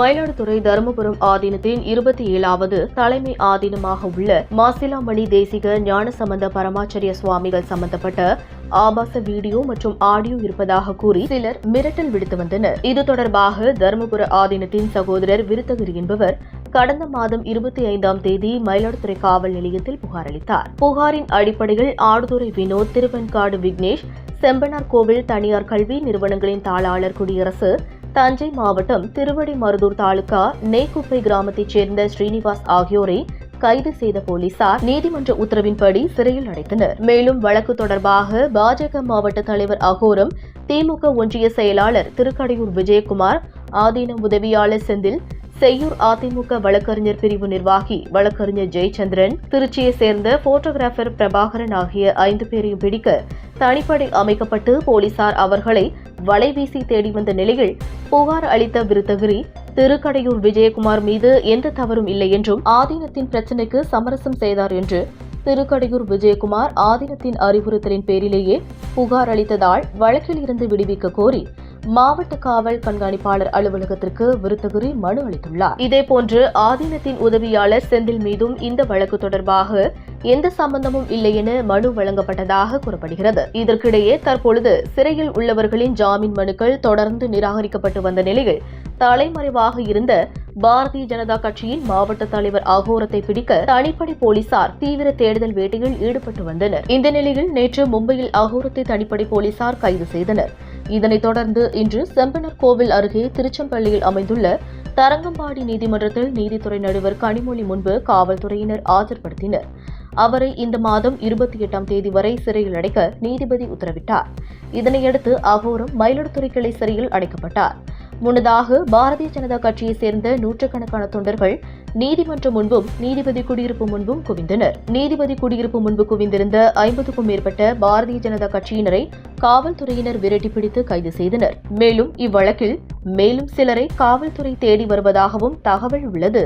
மயிலாடுதுறை தருமபுரம் ஆதீனத்தின் இருபத்தி ஏழாவது தலைமை ஆதீனமாக உள்ள மாசிலாமணி தேசிக ஞானசம்பந்த பரமாச்சரிய சுவாமிகள் சம்பந்தப்பட்ட ஆபாச வீடியோ மற்றும் ஆடியோ இருப்பதாக கூறி சிலர் மிரட்டல் விடுத்து வந்தனர். இது தொடர்பாக தருமபுர ஆதீனத்தின் சகோதரர் விருத்தகிரி என்பவர் கடந்த மாதம் இருபத்தி ஐந்தாம் தேதி மயிலாடுதுறை காவல் நிலையத்தில் புகார் அளித்தார். புகாரின் அடிப்படையில் ஆடுதுறை வினோத் திருவெண்காடு விக்னேஷ் செம்பனார் கோவில் தனியார் கல்வி நிறுவனங்களின் தாளாளர் குடியரசு தஞ்சை மாவட்டம் திருவடிமருதூர் தாலுகா நெய்க்குப்பை கிராமத்தைச் சேர்ந்த ஸ்ரீனிவாஸ் ஆகியோரை கைது செய்த போலீசார் நீதிமன்ற உத்தரவின்படி சிறையில் அடைத்தனர். மேலும் வழக்கு தொடர்பாக பாஜக மாவட்ட தலைவர் அகோரம் திமுக ஒன்றிய செயலாளர் திருக்கடையூர் விஜயகுமார் ஆதீன உதவியாளர் செந்தில் செய்யூர் அதிமுக வழக்கறிஞர் பிரிவு நிர்வாகி வழக்கறிஞர் ஜெயச்சந்திரன் திருச்சியை சேர்ந்த போட்டோகிராஃபர் பிரபாகரன் ஆகிய ஐந்து பேரையும் பிடிக்க தனிப்படை அமைக்கப்பட்டு போலீசார் அவர்களை வலைவீசி தேடி வந்த நிலையில் புகார் அளித்த விருத்தகிரி திருக்கடையூர் விஜயகுமார் மீது எந்த தவறும் இல்லை என்றும் ஆதீனத்தின் பிரச்சினைக்கு சமரசம் செய்தார் என்று திருக்கடையூர் விஜயகுமார் ஆதீனத்தின் அறிவுறுத்தலின் பேரிலேயே புகார் அளித்ததால் வழக்கில் இருந்து விடுவிக்க கோரி மாவட்ட காவல் கண்காணிப்பாளர் அலுவலகத்திற்கு விருத்தகிரி மனு அளித்துள்ளார். இதேபோன்று ஆதீனத்தின் உதவியாளர் செந்தில் மீதும் இந்த வழக்கு தொடர்பாக எந்த சம்பந்தமும் இல்லை என மனு வழங்கப்பட்டதாக கூறப்படுகிறது. இதற்கிடையே தற்பொழுது சிறையில் உள்ளவர்களின் ஜாமீன் மனுக்கள் தொடர்ந்து நிராகரிக்கப்பட்டு வந்த நிலையில் தலைமறைவாக இருந்த பாரதிய ஜனதா கட்சியின் மாவட்ட தலைவர் அகோரத்தை பிடிக்க தனிப்படை போலீசார் தீவிர தேடுதல் வேட்டையில் ஈடுபட்டு வந்தனர். இந்த நிலையில் நேற்று மும்பையில் அகோரத்தை தனிப்படை போலீசார் கைது செய்தனர். இதனைத் தொடர்ந்து இன்று செம்பனர் கோவில் அருகே திருச்செம்பள்ளியில் அமைந்துள்ள தரங்கம்பாடி நீதிமன்றத்தில் நீதித்துறை நடுவர் கனிமொழி முன்பு காவல்துறையினர் ஆஜர்படுத்தினர். அவரை இந்த மாதம் இருபத்தி எட்டாம் தேதி வரை சிறையில் அடைக்க நீதிபதி உத்தரவிட்டார். இதனையடுத்து அகோரம் மயிலாடுதுறை கிளை சிறையில் அடைக்கப்பட்டார். முன்னதாக பாரதிய ஜனதா கட்சியைச் சேர்ந்த நூற்றுக்கணக்கான தொண்டர்கள் நீதிமன்றம் முன்பும் நீதிபதி குடியிருப்பு முன்பும் குவிந்தனர். நீதிபதி குடியிருப்பு முன்பு குவிந்திருந்த ஐம்பதுக்கும் மேற்பட்ட பாரதிய ஜனதா கட்சியினரை காவல்துறையினர் விரட்டி பிடித்து கைது செய்தனர். மேலும் இவ்வழக்கில் மேலும் சிலரை காவல்துறை தேடி வருவதாகவும் தகவல் உள்ளது.